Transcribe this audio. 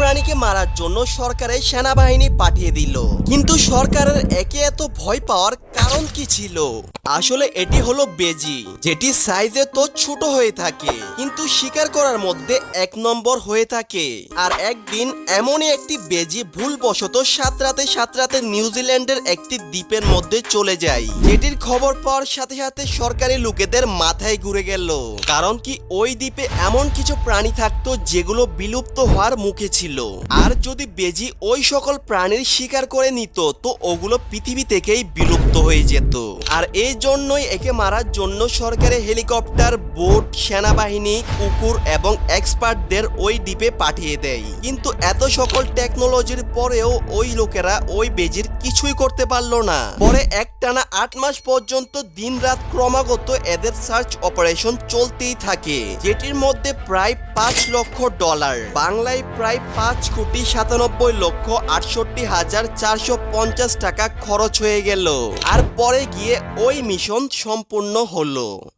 প্রাণীকে মারার জন্য সরকারের সেনাবাহিনী পাঠিয়ে দিল। কিন্তু সরকারের একে এত ভয় পাওয়ার কারণ কি ছিল? আসলে এটি হলো বেজি, যেটি সাইজে তো ছোট হয়ে থাকে, কিন্তু শিকার করার মধ্যে এক নম্বর হয়ে থাকে। আর একদিন এমনই একটি বেজি ভুলবশত সাঁতরাতে সাঁতরাতে নিউজিল্যান্ডের একটি দ্বীপের মধ্যে চলে যায়। যেটির খবর পাওয়ার সাথে সাথে সরকারি লোকেদের মাথায় ঘুরে গেল। কারণ কি ওই দ্বীপে এমন কিছু প্রাণী থাকতো যেগুলো বিলুপ্ত হওয়ার মুখে ছিল। আর যদি বেজি ওই সকল প্রাণীর শিকার করে নিত, তো ওগুলো পৃথিবী থেকেই বিলুপ্ত হয়ে যেত। আর এই জন্যই একে মারার জন্য সরকারি হেলিকপ্টার, বোট, সেনাবাহিনী, কুকুর এবং এক্সপার্টদের ওই দ্বীপে পাঠিয়ে দেয়। কিন্তু এত সকল টেকনোলজির পরেও ওই লোকেরা ওই বেজির কিছুই করতে পারল না। পরে একটানা আট মাস পর্যন্ত দিনরাত ক্রমাগত এদের সার্চ অপারেশন চলতেই থাকে, যেটির মধ্যে প্রায় পাঁচ লক্ষ ডলার, বাংলায় প্রায় পাঁচ কোটি সাতানব্বই লক্ষ আটষট্টি হাজার চারশো পঞ্চাশ টাকা খরচ হয়ে গেল। আর পরে গিয়ে ওই মিশন সম্পূর্ণ হলো।